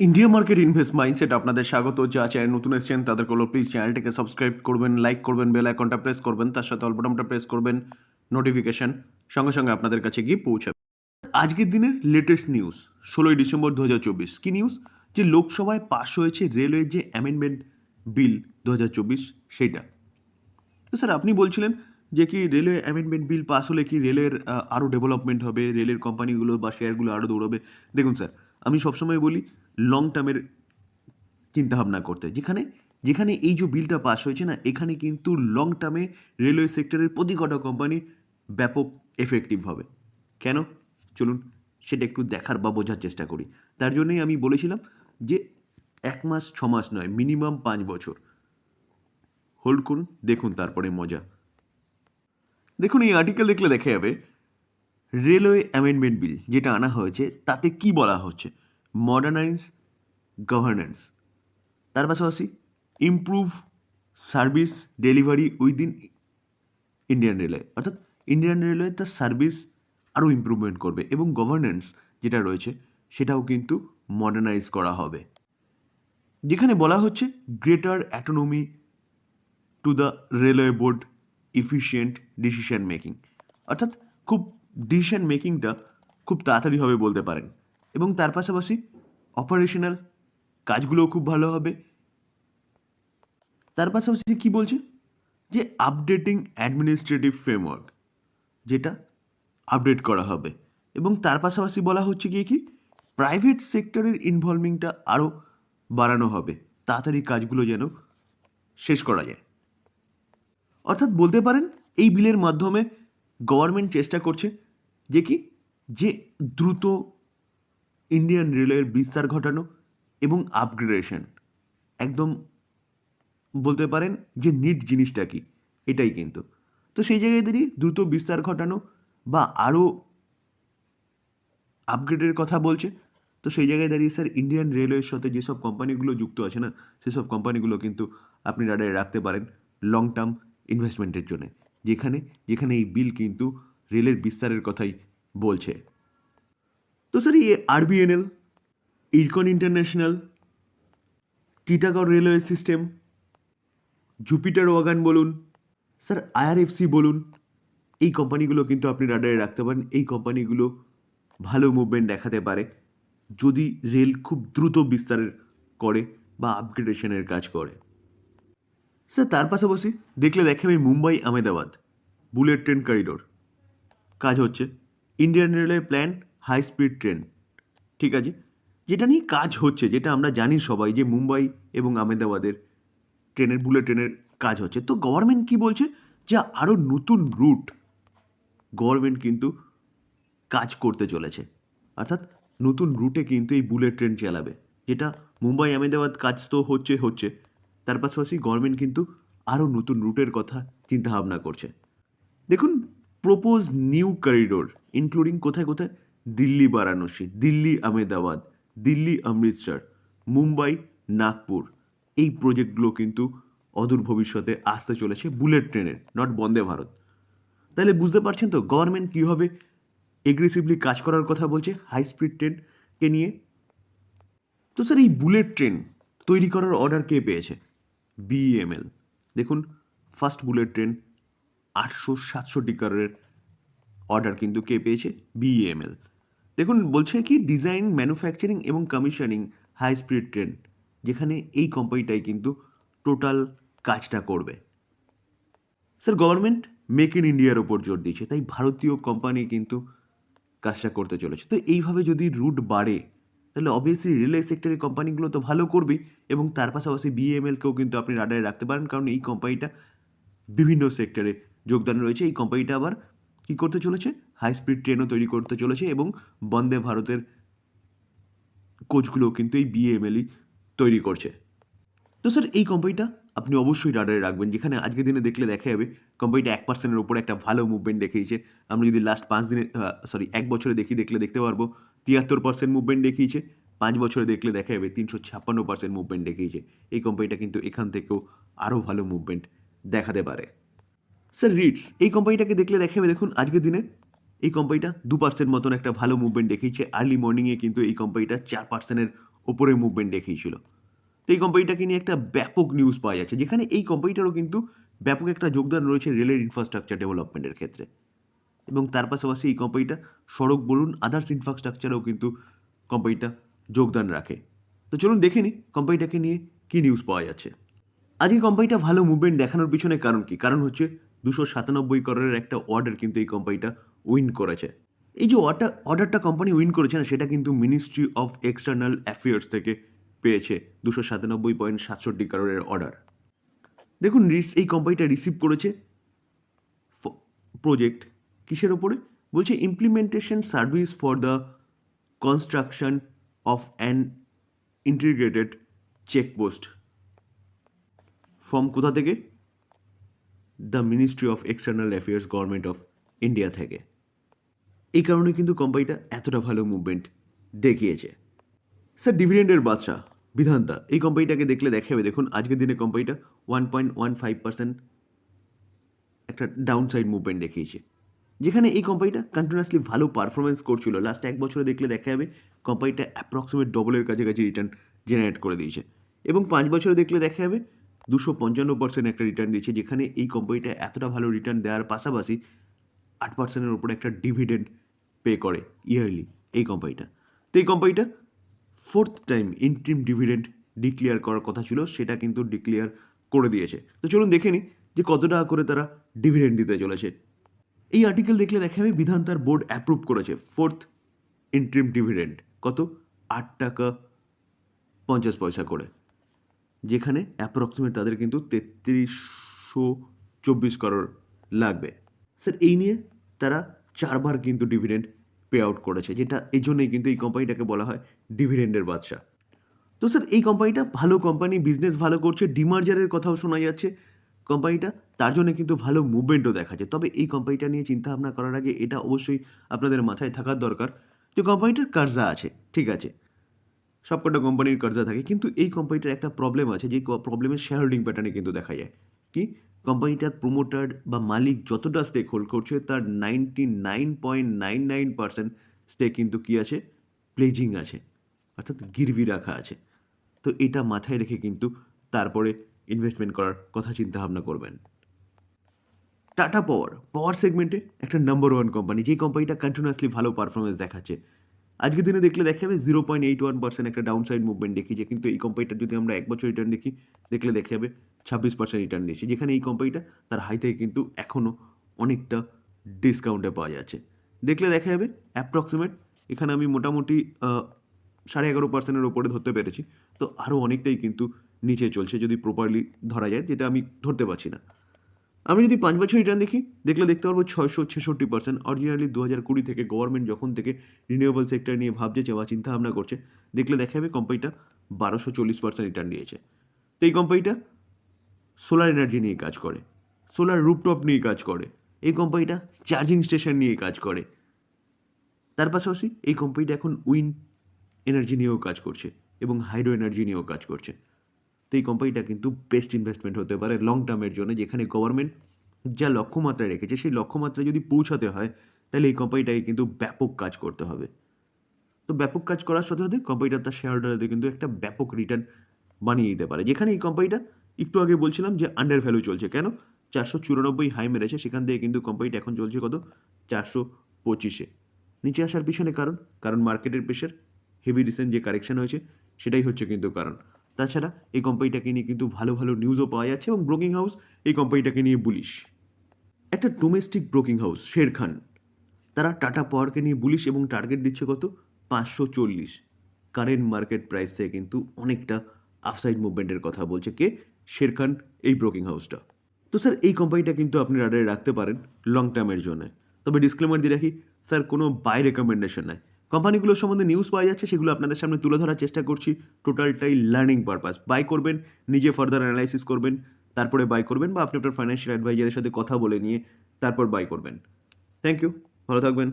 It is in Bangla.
ইন্ডিয়া মার্কেট ইনভেস্ট মাইন্ডসেট আপনাদের স্বাগত। যা চ্যানেল নতুন এসেছেন তাদের হলো প্লিজ চ্যানেলটিকে সাবস্ক্রাইব করবেন লাইক করবেন বেল আইকনটা প্রেস করবেন, তার সাথে অল্পটামটা প্রেস করবেন নোটিফিকেশন সঙ্গে সঙ্গে আপনাদের কাছে গিয়ে পৌঁছাবে। আজকের দিনের লেটেস্ট নিউজ ষোলোই ডিসেম্বর দু হাজার চব্বিশ। কী নিউজ যে লোকসভায় পাশ হয়েছে রেলওয়ে যে অ্যামেন্ডমেন্ট বিল দু হাজার চব্বিশ, সেইটা। তো স্যার আপনি বলছিলেন যে কি রেলওয়ে অ্যামেন্ডমেন্ট বিল পাস হলে কি রেলের আরও ডেভেলপমেন্ট হবে রেলের কোম্পানিগুলো বা শেয়ারগুলো আরও দৌড়াবে। দেখুন স্যার আমি সবসময় বলি লং টার্মের চিন্তাভাবনা করতে। যেখানে যেখানে এই যে বিলটা পাস হয়েছে না, এখানে কিন্তু লং টার্মে রেলওয়ে সেক্টরের প্রতি কটা কোম্পানি ব্যাপক এফেক্টিভ হবে। কেন? চলুন, সেটা একটু দেখার বা বোঝার চেষ্টা করি। তার জন্যই আমি বলেছিলাম যে, এক মাস, ছ মাস নয় মিনিমাম পাঁচ বছর। হোল্ড করুন, দেখুন তারপরে মজা। দেখুন, এই আর্টিকেল দেখলে দেখা যাবে রেলওয়ে অ্যামেন্ডমেন্ট বিল যেটা আনা হয়েছে, তাতে কি বলা হচ্ছে? মডার্নাইজ গভর্নেন্স তার পাশাপাশি improve service delivery within Indian railway অর্থাৎ ইন্ডিয়ান রেলওয়ে তার সার্ভিস আরও ইমপ্রুভমেন্ট করবে এবং গভর্নেন্স যেটা রয়েছে সেটাও কিন্তু মডার্নাইজ করা হবে। যেখানে বলা হচ্ছে greater autonomy to the railway board efficient decision making অর্থাৎ খুব ডিসিশন মেকিংটা খুব তাড়াতাড়ি হবে বলতে পারেন। এবং তার পাশাপাশি অপারেশনাল কাজগুলোও খুব ভালো হবে। তার পাশাপাশি কি বলছে? যে আপডেটিং অ্যাডমিনিস্ট্রেটিভ ফ্রেমওয়ার্ক যেটা আপডেট করা হবে। এবং তার পাশাপাশি বলা হচ্ছে গিয়ে কি? প্রাইভেট সেক্টরের ইনভলভিংটা আরও বাড়ানো হবে। তাড়াতাড়ি কাজগুলো যেন শেষ করা যায়। অর্থাৎ বলতে পারেন, এই বিলের মাধ্যমে গভর্নমেন্ট চেষ্টা করছে যে কি? যে দ্রুত ইন্ডিয়ান রেলওয়ের বিস্তার ঘটানো এবং আপগ্রেডেশন একদম বলতে পারেন যে নিট জিনিসটা কি, এটাই কিন্তু। তো সেই জায়গায় দাঁড়িয়ে দ্রুত বিস্তার ঘটানো বা আরও আপগ্রেডের কথা বলছে, তো সেই জায়গায় দাঁড়িয়ে স্যার ইন্ডিয়ান রেলওয়ের সাথে যেসব কোম্পানিগুলো যুক্ত আছে না, সেসব কোম্পানিগুলো কিন্তু আপনি রাডারে রাখতে পারেন লং টার্ম ইনভেস্টমেন্টের জন্য। যেখানে যেখানে এই বিল কিন্তু রেলের বিস্তারের কথাই বলছে। তো স্যার, এই RVNL Ircon international Titagarh railway system Jupiter wagon বলুন, স্যার আইআরএফসি বলুন, এই কোম্পানিগুলো কিন্তু আপনি রাডারে রাখতে পারেন। এই কোম্পানিগুলো ভালো মুভমেন্ট দেখাতে পারে, যদি রেল খুব দ্রুত বিস্তারের করে বা আপগ্রেডেশনের কাজ করে। স্যার, তার পাশাপাশি দেখলে দেখে আমি Mumbai, Ahmedabad bullet train corridor কাজ হচ্ছে Indian railway plan high speed train ঠিক আছে? যেটা নিয়ে কাজ হচ্ছে, যেটা আমরা জানি সবাই যে মুম্বাই এবং আহমেদাবাদের ট্রেনের, বুলেট ট্রেনের কাজ হচ্ছে। তো গভর্নমেন্ট কি বলছে? যে আরও নতুন রুট গভর্নমেন্ট কিন্তু কাজ করতে চলেছে। অর্থাৎ নতুন রুটে কিন্তু এই বুলেট ট্রেন চালাবে, যেটা মুম্বাই, আহমেদাবাদ কাজ তো হচ্ছে হচ্ছে। তার পাশাপাশি গভর্নমেন্ট কিন্তু আরও নতুন রুটের কথা চিন্তাভাবনা করছে। দেখুন প্রপোজ নিউ করিডোর ইনক্লুডিং কোথায় কোথায়? দিল্লি বারাণসী, দিল্লি আহমেদাবাদ, দিল্লি অমৃতসর, মুম্বাই, নাগপুর। এই প্রজেক্টগুলো কিন্তু অদূর ভবিষ্যতে আসতে চলেছে বুলেট ট্রেনের নট বন্দে ভারত। তাহলে বুঝতে পারছেন তো গভর্নমেন্ট কীভাবে এগ্রেসিভলি কাজ করার কথা বলছে হাই স্পিড ট্রেনকে নিয়ে। তো স্যার এই বুলেট ট্রেন তৈরি করার অর্ডার কে পেয়েছে? বিএমএল দেখুন ফার্স্ট বুলেট ট্রেন আটশো সাতষট্টি কারের অর্ডার কিন্তু কে পেয়েছে? বিএমএল দেখুন, বলছে কি ডিজাইন ম্যানুফ্যাকচারিং এবং কমিশনিং হাই স্পিড ট্রেন যেখানে এই কোম্পানিটাই কিন্তু টোটাল কাজটা করবে। স্যার গভর্নমেন্ট মেক ইন ইন্ডিয়ার ওপর জোর দিয়েছে, তাই ভারতীয় কোম্পানি কিন্তু কাজটা করতে চলেছে। তো এইভাবে যদি রুট বাড়ে, তাহলে অবভিয়াসলি রেলওয়ে সেক্টরের কোম্পানিগুলো তো ভালো করবেই, এবং তার পাশাপাশি বিএমএলকেও কিন্তু আপনি রাডারে রাখতে পারেন, কারণ এই কোম্পানিটা বিভিন্ন সেক্টরে যোগদান রয়েছে। এই কোম্পানিটা আবার কী করতে চলেছে? হাই স্পিড ট্রেনও তৈরি করতে চলেছে এবং বন্দে ভারতের কোচগুলোও কিন্তু এই বিএমএলই তৈরি করছে। তো স্যার, এই কোম্পানিটা আপনি অবশ্যই রাডারে রাখবেন। যেখানে আজকের দিনে দেখলে দেখা যাবে কোম্পানিটা এক পার্সেন্টের উপরে একটা ভালো মুভমেন্ট দেখিয়েছে। আমরা যদি লাস্ট পাঁচ দিনে সরি এক বছরে দেখি, দেখলে দেখতে পারব, তিয়াত্তর পার্সেন্ট মুভমেন্ট দেখিয়েছে। পাঁচ বছরে দেখলে দেখা যাবে তিনশো ছাপ্পান্ন পার্সেন্ট মুভমেন্ট দেখিয়েছে। এই কোম্পানিটা কিন্তু এখান থেকেও আরও ভালো মুভমেন্ট দেখাতে পারে। স্যার রিটস এই কোম্পানিটাকে দেখলে দেখা যাবে, দেখুন, আজকের দিনে এই কোম্পানিটা দু পার্সেন্ট মতন একটা ভালো মুভমেন্ট দেখিয়েছে। আর্লি মর্নিংয়ে কিন্তু এই কোম্পানিটা চার পার্সেন্টের ওপরে মুভমেন্ট দেখিয়েছিল। তো এই কোম্পানিটাকে নিয়ে একটা ব্যাপক নিউজ পাওয়া যাচ্ছে, যেখানে এই কোম্পানিটারও কিন্তু ব্যাপক একটা যোগদান রয়েছে রেলের ইনফ্রাস্ট্রাকচার ডেভেলপমেন্টের ক্ষেত্রে। এবং তার পাশাপাশি এই কোম্পানিটা সড়ক বলুন আদার্স ইনফ্রাস্ট্রাকচারেও কিন্তু কোম্পানিটা যোগদান রাখে। তো চলুন দেখে নিই কোম্পানিটাকে নিয়ে কী নিউজ পাওয়া যাচ্ছে। আজকে কোম্পানিটা ভালো মুভমেন্ট দেখানোর পিছনে কারণ কি? কারণ হচ্ছে দুশো সাতানব্বই করোড়ের একটা অর্ডার কিন্তু এই কোম্পানিটা উইন করেছে। এই যে অর্ডার, অর্ডারটা কোম্পানি উইন করেছে না, সেটা কিন্তু মিনিস্ট্রি অফ এক্সটার্নাল অ্যাফেয়ার্স থেকে পেয়েছে দুশো সাতানব্বই পয়েন্ট সাতষট্টি করোড়ের অর্ডার দেখুন এই কোম্পানিটা রিসিভ করেছে প্রজেক্ট কিসের ওপরে? বলছে implementation service for the construction of an integrated checkpost form কোথা থেকে? The ministry of external affairs government of India থেকে। এই কারণে কিন্তু কোম্পানিটা এতটা ভালো মুভমেন্ট দেখিয়েছে। স্যার ডিভিডেন্ডের বাদশাহ বিধানতা, এই কোম্পানিটাকে দেখলে দেখা যাবে দেখুন, আজকের দিনে কোম্পানিটা one point one five percent একটা ডাউন সাইড মুভমেন্ট দেখিয়েছে। যেখানে এই কোম্পানিটা কন্টিনিউয়াসলি ভালো পারফরমেন্স করছিল। লাস্ট এক বছরে দেখলে দেখা যাবে কোম্পানিটা অ্যাপ্রক্সিমেট ডবলের কাছাকাছি রিটার্ন জেনারেট করে দিয়েছে। এবং পাঁচ বছরে দেখলে দেখা যাবে, দুশো পঞ্চান্ন পার্সেন্ট একটা রিটার্ন দিয়েছে, যেখানে এই কোম্পানিটা এতটা ভালো রিটার্ন দেওয়ার পাশাপাশি আট পার্সেন্টের উপরে একটা ডিভিডেন্ড পে করে ইয়ারলি এই কোম্পানিটা তো এই কোম্পানিটা fourth time interim dividend declare করার কথা ছিল, সেটা কিন্তু ডিক্লেয়ার করে দিয়েছে। তো চলুন দেখে নিই যে কত টাকা করে তারা ডিভিডেন্ড দিতে চলেছে। এই আর্টিকেল দেখলে দেখা যাবে বিধান তার বোর্ড অ্যাপ্রুভ করেছে ফোর্থ ইন্ট্রিম ডিভিডেন্ড কত? আট টাকা পঞ্চাশ পয়সা করে। যেখানে অ্যাপ্রক্সিমেট তাদের কিন্তু তেত্রিশশো চব্বিশ করোড় লাগবে। স্যার এই নিয়ে তারা চারবার কিন্তু ডিভিডেন্ড পে আউট করেছে, যেটা এই জন্যই কিন্তু এই কোম্পানিটাকে বলা হয় ডিভিডেন্ডের বাদশা। তো স্যার এই কোম্পানিটা ভালো কোম্পানি বিজনেস ভালো করছে ডিমার্জারের কথাও শোনা যাচ্ছে কোম্পানিটা তার জন্য কিন্তু ভালো মুভমেন্টও দেখা যায়। তবে এই কোম্পানিটা নিয়ে চিন্তা ভাবনা করার আগে এটা অবশ্যই আপনাদের মাথায় থাকার দরকার যে কোম্পানিটার কার্জা আছে, ঠিক আছে? সবকটা কোম্পানির কর্জা থাকে, কিন্তু এই কোম্পানিটার একটা প্রবলেম আছে, যে প্রবলেমের শেয়ার হোল্ডিং প্যাটার্নে কিন্তু দেখা যায়। কি? কোম্পানিটার প্রোমোটার বা মালিক যতটা স্টেক হোল্ড করছে, তার ninety nine point nine nine percent stake কিন্তু কী আছে? প্লেজিং আছে, অর্থাৎ গিরভি রাখা আছে। তো এটা মাথায় রেখে কিন্তু তারপরে ইনভেস্টমেন্ট করার কথা চিন্তা ভাবনা করবেন। টাটা পাওয়ার পাওয়ার সেগমেন্টে একটা নাম্বার ওয়ান কোম্পানি যেই কোম্পানিটা কন্টিনিউয়াসলি ভালো পারফরমেন্স দেখাচ্ছে। আজকের দিনে দেখলে দেখা যাবে zero point eight one percent একটা ডাউন সাইড মুভমেন্ট দেখিয়েছে, কিন্তু এই কোম্পানিটার যদি আমরা এক বছর রিটার্ন দেখি, দেখলে দেখা যাবে ছাব্বিশ পার্সেন্ট রিটার্ন দিয়েছে যেখানে এই কোম্পানিটা তার হাই থেকে কিন্তু এখনও অনেকটা ডিসকাউন্টে পাওয়া যাচ্ছে। দেখলে দেখা যাবে অ্যাপ্রক্সিমেট এখানে আমি মোটামুটি সাড়ে এগারো পার্সেন্টের ওপরে ধরতে পেরেছি। তো আরও অনেকটাই কিন্তু নিচে চলছে যদি প্রপারলি ধরা যায়, যেটা আমি ধরতে পারছি না। আমি যদি পাঁচ বছর রিটার্ন দেখি, দেখলে দেখতে পারব ছয়শো ছেষট্টি পার্সেন্ট অরিজিনালি দু হাজার কুড়ি থেকে গভর্নমেন্ট যখন থেকে রিনিউয়েবল সেক্টর নিয়ে ভাবছে বা চিন্তা ভাবনা করছে, দেখলে দেখা যাবে কোম্পানিটা বারোশো চল্লিশ পার্সেন্ট রিটার্ন দিয়েছে তো এই কোম্পানিটা সোলার এনার্জি নিয়ে কাজ করে সোলার রুপটপ নিয়ে কাজ করে, এই কোম্পানিটা চার্জিং স্টেশন নিয়ে কাজ করে। তার পাশাপাশি এই কোম্পানিটা এখন উইন এনার্জি নিয়েও কাজ করছে এবং হাইড্রো এনার্জি নিয়েও কাজ করছে। তো এই কোম্পানিটা কিন্তু বেস্ট ইনভেস্টমেন্ট হতে পারে লং টার্মের জন্য, যেখানে গভর্নমেন্ট যা লক্ষ্যমাত্রা রেখেছে, সেই লক্ষ্যমাত্রায় যদি পৌঁছাতে হয়, তাহলে এই কোম্পানিটাকে কিন্তু ব্যাপক কাজ করতে হবে। তো ব্যাপক কাজ করার সাথে সাথে কোম্পানিটা তার শেয়ার হোল্ডারদের কিন্তু একটা ব্যাপক রিটার্ন বানিয়ে দিতে পারে। যেখানে এই কোম্পানিটা একটু আগে বলছিলাম যে আন্ডার ভ্যালু চলছে, কেন? চারশো চুরানব্বই হাই মেরেছে, সেখান থেকে কিন্তু কোম্পানিটা এখন চলছে কত? চারশো পঁচিশে। নিচে আসার পিছনে কারণ কারণ মার্কেটের প্রেশার হেভি রিসেন্ট যে কারেকশন হয়েছে, সেটাই হচ্ছে কিন্তু কারণ। তাছাড়া এই কোম্পানিটাকে নিয়ে কিন্তু ভালো ভালো নিউজও পাওয়া যাচ্ছে এবং ব্রোকিং হাউস এই কোম্পানিটাকে নিয়ে বুলিশ একটা domestic broking house Sher Khan তারা টাটা পাওয়ারকে নিয়ে বুলিশ এবং টার্গেট দিচ্ছে কত? পাঁচশো চল্লিশ। কারেন্ট মার্কেট প্রাইস থেকে কিন্তু অনেকটা আফসাইড মুভমেন্টের কথা বলছে। কে? শের খান এই ব্রোকিং হাউসটা তো স্যার এই কোম্পানিটা কিন্তু আপনি রাডারে রাখতে পারেন লং টার্মের জন্য। তবে ডিসক্লেমার দিয়ে রাখি স্যার কোনো বাই রেকমেন্ডেশন নাই। কোম্পানিগুলোর সম্বন্ধে নিউজ পাওয়া যাচ্ছে, সেগুলো আপনাদের সামনে তুলে ধরার চেষ্টা করছি। টোটালটাই লার্নিং পারপাস বাই করবেন, নিজে ফার্দার অ্যানালাইসিস করবেন, তারপরে বাই করবেন বা আপনি আপনার ফাইন্যান্সিয়াল অ্যাডভাইজারের সাথে কথা বলে নিয়ে তারপর বাই করবেন। থ্যাংক ইউ ভালো থাকবেন।